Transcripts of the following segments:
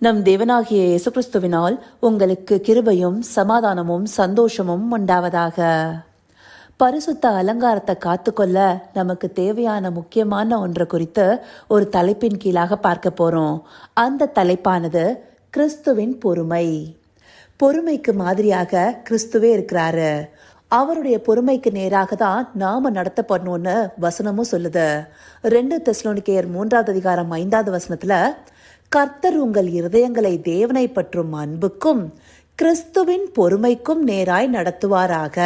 நம் தேவனாகிய இயேசு கிறிஸ்துவினால் உங்களுக்கு கிருபையும் சமாதானமும் சந்தோஷமும் உண்டாவதாக. பரிசுத்த அலங்காரத்தை காத்துக்கொள்ள நமக்கு தேவையான முக்கியமான ஒன்றை குறித்து ஒரு தலைப்பின் கீழாக பார்க்க போறோம். அந்த தலைப்பானது கிறிஸ்துவின் பொறுமை. பொறுமைக்கு மாதிரியாக கிறிஸ்துவே இருக்கிறாரு. அவருடைய பொறுமைக்கு நேராக தான் நாம நடத்தப்படணும்னு வசனமும் சொல்லுது. ரெண்டு தெஸ்லோனிக்கேயர் மூன்றாவது அதிகாரம் ஐந்தாவது வசனத்துல கர்த்தர் உங்கள் இருதயங்களை தேவனை பற்றும் அன்புக்கும் கிறிஸ்துவின் பொறுமைக்கும் நேராய் நடத்துவாராக.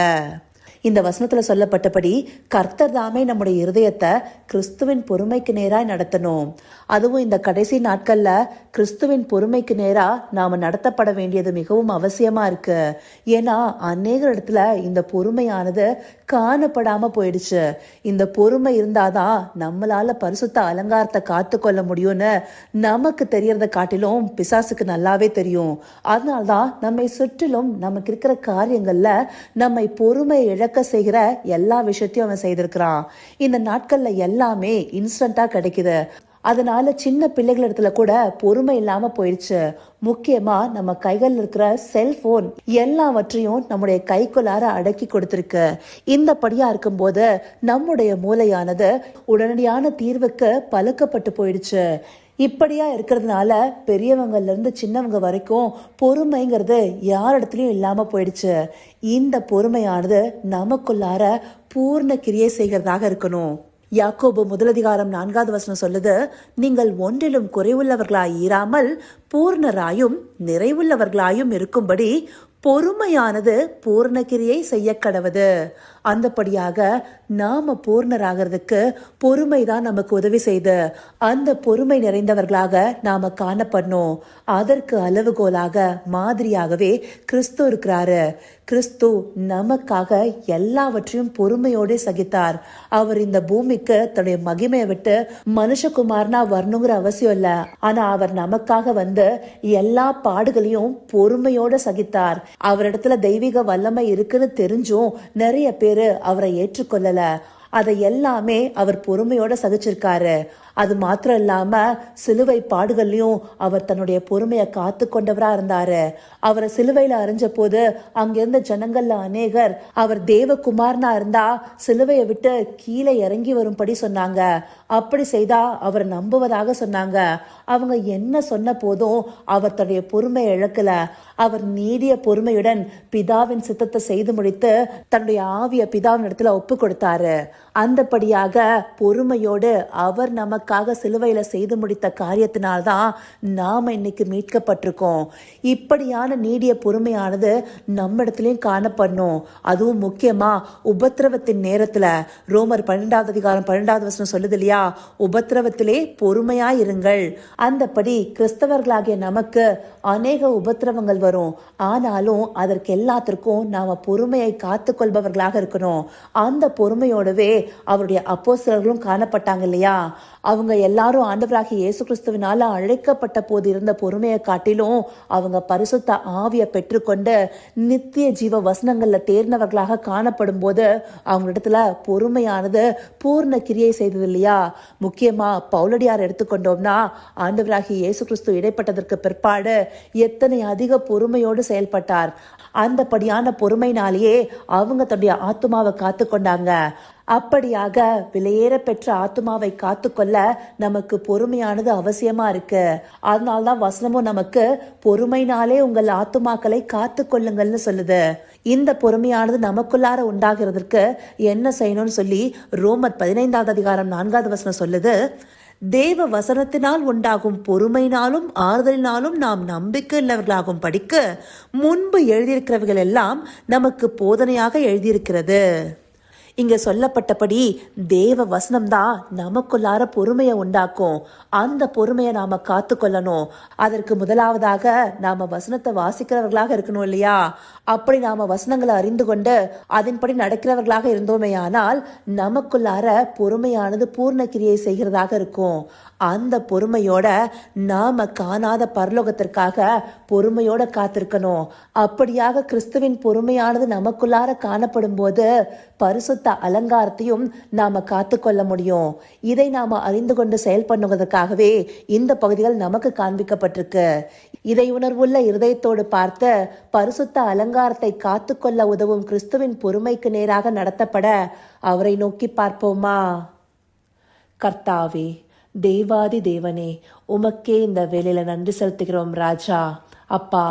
இந்த வசனத்தில் சொல்லப்பட்டபடி கர்த்தர் தாமே நம்முடைய இருதயத்தை கிறிஸ்துவின் பொறுமைக்கு நேராய் நடத்தணும். அதுவும் இந்த கடைசி நாட்களில் கிறிஸ்துவின் பொறுமைக்கு நேராக நாம் நடத்தப்பட வேண்டியது மிகவும் அவசியமாக இருக்கு. ஏன்னா அநேக இடத்துல இந்த பொறுமையானது காணப்படாமல் போயிடுச்சு. இந்த பொறுமை இருந்தாதான் நம்மளால் பரிசுத்த அலங்காரத்தை காத்துக்கொள்ள முடியும்னு நமக்கு தெரியறத காட்டிலும் பிசாசுக்கு நல்லாவே தெரியும். அதனால்தான் நம்மை சுற்றிலும் நமக்கு இருக்கிற காரியங்களில் நம்மை பொறுமை இழக்க செய்கிற எல்லா விஷயத்தையும் அவன் செய்திருக்கிறான். இந்த நாட்களில் எல்லாமே இன்ஸ்டண்ட்டாக கிடைக்குது. அதனால சின்ன பிள்ளைகள் இடத்துல கூட பொறுமை இல்லாம போயிடுச்சு. முக்கியமா நம்ம கைகளில் இருக்கிற செல்போன் எல்லாவற்றையும் நம்முடைய கைக்குள்ளார அடக்கி கொடுத்துருக்கு. இந்த படியா இருக்கும்போது நம்முடைய மூளையானது உடனடியான தீர்வுக்கு பழுக்கப்பட்டு போயிடுச்சு. இப்படியா இருக்கிறதுனால பெரியவங்கள்லேருந்து சின்னவங்க வரைக்கும் பொறுமைங்கிறது யார் இடத்துலையும் இல்லாமல் போயிடுச்சு. இந்த பொறுமையானது நமக்குள்ளார பூர்ண கிரியை செய்கிறதாக இருக்கணும். யாக்கோபு முதலதிகாரம் நான்காவது வசனம் சொல்லுது நீங்கள் ஒன்றிலும் குறைவுள்ளவர்களாய் இராமல் பூர்ணராயும் நிறைவுள்ளவர்களாயும் இருக்கும்படி பொறுமையானது பூர்ணகிரியை செய்ய கடவுது அந்தபடியாக நாம பூர்ணராகிறதுக்கு பொறுமை தான் நமக்கு உதவி செய்து அந்த பொறுமை நிறைந்தவர்களாக நாம காணப்படணும். அதற்கு அளவுகோலாக மாதிரியாகவே கிறிஸ்து இருக்கிறாரு. கிறிஸ்து நமக்காக எல்லாவற்றையும் பொறுமையோடு சகித்தார். அவர் இந்த பூமிக்கு தன்னுடைய மகிமையை விட்டு மனுஷகுமாரனா வரணுங்கிற அவசியம் இல்ல. ஆனா அவர் நமக்காக வந்து எல்லா பாடுகளையும் பொறுமையோட சகித்தார். அவரிடத்துல தெய்வீக வல்லமை இருக்குன்னு தெரிஞ்சும் நிறைய பேரு அவரை ஏற்றுக்கொள்ளல. அதை எல்லாமே அவர் பொறுமையோட சகிச்சிருக்காரு. அது மாத்திரம் இல்லாமல் சிலுவை பாடுகள்லையும் அவர் தன்னுடைய பொறுமையை காத்து கொண்டவராக இருந்தார். அவரை சிலுவையில் அறிஞ்ச போது அங்கிருந்த ஜனங்கள்ல அநேகர் அவர் தேவகுமார்னா இருந்தா சிலுவையை விட்டு கீழே இறங்கி வரும்படி சொன்னாங்க. அப்படி செய்தா அவரை நம்புவதாக சொன்னாங்க. அவங்க என்ன சொன்ன போதும் அவர் தன்னுடைய பொறுமையை இழக்கல. அவர் நீடிய பொறுமையுடன் பிதாவின் சித்தத்தை செய்து முடித்து தன்னுடைய ஆவிய பிதாவின் இடத்துல ஒப்பு கொடுத்தாரு. அந்தபடியாக பொறுமையோடு அவர் நமக்காக சிலுவையில் செய்து முடித்த காரியத்தினால்தான் நாம் இன்னைக்கு மீட்கப்பட்டிருக்கோம். இப்படியான நீடிய பொறுமையானது நம்ம இடத்துலையும் காணப்படணும். அதுவும் முக்கியமாக உபத்திரவத்தின் நேரத்தில். ரோமர் பன்னெண்டாவது அதிகாரம் பன்னெண்டாவது வசனம் சொல்லுது இல்லையா? உபத்திரவத்திலே பொறுமையாயிருங்கள். அந்தபடி கிறிஸ்தவர்களாகிய நமக்கு அநேக உபத்திரவங்கள் வரும். ஆனாலும் அதற்கு எல்லாத்திற்கும் நாம் பொறுமையை காத்துக்கொள்பவர்களாக இருக்கணும். அந்த பொறுமையோடவே அவருடைய அப்போஸ்தலர்களும் காணப்பட்டாங்க இல்லையா? அவங்க எல்லாரும் ஆண்டவராகி இயேசு கிறிஸ்துவினால அழைக்கப்பட்ட போது இருந்த பொறுமையை காட்டிலும் அவங்க பரிசுத்த ஆவியை பெற்றுக்கொண்டு நித்திய ஜீவ வசனங்கள்ல தேர்ந்தவர்களாக காணப்படும் போது அவங்களிடத்துல பொறுமையானது பூர்ண கிரியை செய்தது இல்லையா? முக்கியமா பவுலடியார் எடுத்துக்கொண்டோம்னா ஆண்டவராகி இயேசு கிறிஸ்து இடைப்பட்டதற்கு பிற்பாடு எத்தனை அதிக பொறுமையோடு செயல்பட்டார். அந்தபடியான பொறுமைனாலேயே அவங்க தன்னுடைய ஆத்மாவை காத்து கொண்டாங்க அப்படியாக விலையேற பெற்ற ஆத்மாவை காத்துக்கொள்ள நமக்கு பொறுமையானது அவசியமா இருக்கு. அதனால்தான் வசனமும் நமக்கு பொறுமைனாலே உங்கள் ஆத்துமாக்களை காத்து கொள்ளுங்கள்னு சொல்லுது. இந்த பொறுமையானது நமக்குள்ளார உண்டாகிறதுக்கு என்ன செய்யணும்னு சொல்லி ரோமர் பதினைந்தாவது அதிகாரம் நான்காவது வசனம் சொல்லுது. தேவ வசனத்தினால் உண்டாகும் பொறுமையினாலும் ஆறுதலினாலும் நாம் நம்பிக்கை உள்ளவர்களாகும் படிக்க முன்பு எழுதியிருக்கிறவர்கள் எல்லாம் நமக்கு போதனையாக எழுதியிருக்கிறது. இங்க சொல்லப்பட்டபடி தேவ வசனம் தான் நமக்குள்ளார பொறுமையை உண்டாக்கும். அந்த பொறுமையை நாம காத்து கொள்ளணும் அதற்கு முதலாவதாக நாம வசனத்தை வாசிக்கிறவர்களாக இருக்கணும் இல்லையா? அப்படி நாம வசனங்களை அறிந்து கொண்டு அதன்படி நடக்கிறவர்களாக இருந்தோமே ஆனால் நமக்குள்ளார பொறுமையானது பூர்ண கிரியை செய்கிறதாக இருக்கும். அந்த பொறுமையோட நாம காணாத பரலோகத்திற்காக பொறுமையோட காத்திருக்கணும். அப்படியாக கிறிஸ்துவின் பொறுமையானது நமக்குள்ளார காணப்படும் போது பரிசுத்த பரிசுத்த அலங்காரத்தையும் நாம காத்துக்கொள்ள முடியும். இதை நாம அறிந்து கொண்டு செயல்பண்ணுவதற்காகவே இந்த பகுதிகள் நமக்கு காண்பிக்கப்பட்டிருக்கு. இதை உணர்வுள்ள இருதயத்தோடு பார்த்த பரிசுத்த அலங்காரத்தை காத்துக்கொள்ள உதவும் கிறிஸ்துவின் பொறுமைக்கு நேராக நடத்தப்பட அவரை நோக்கி பார்ப்போமா? கர்த்தாவே தேவாதி தேவனே உமக்கே இந்த வேலையில நன்றி செலுத்துகிறோம் ராஜா. அப்பா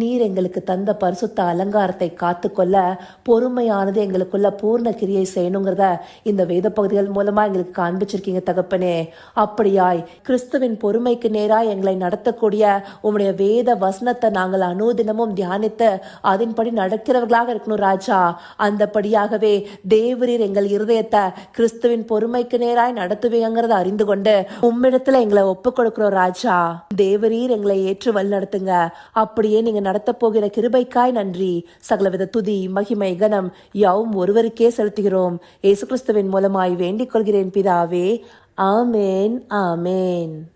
நீர் எங்களுக்கு தந்த பரிசுத்த அலங்காரத்தை காத்துக்கொள்ள பொறுமையானது எங்களுக்குள்ள பூர்ண கிரியை செய்யணுங்கிறத இந்த வேத பகுதிகள் மூலமா எங்களுக்கு காண்பிச்சிருக்கீங்க தகப்பனே. அப்படியாய் கிறிஸ்துவின் பொறுமைக்கு நேரா எங்களை நடத்தக்கூடிய உம்முடைய வேத வசனத்தை நாங்கள் அனுதினமும் தியானித்து அதன்படி நடக்கிறவர்களாக இருக்கணும் ராஜா. அந்தபடியாகவே தேவரீர் எங்கள் இருதயத்தை கிறிஸ்துவின் பொறுமைக்கு நேராய் நடத்துவீங்கிறத அறிந்து கொண்டு உம்மிடத்துல எங்களை ஒப்புக் கொடுக்கிறோம் ராஜா. தேவரீர் எங்களை ஏற்று வழிநடத்துங்க. அப்படியே நீங்க நடத்த போகிற கிருபைக்காய் நன்றி. சகலவித துதி மகிமை கனம் யாவும் ஒருவருக்கே செலுத்துகிறோம். இயேசு கிறிஸ்துவின் மூலமாய் வேண்டிக் கொள்கிறேன் பிதாவே. ஆமேன் ஆமேன்.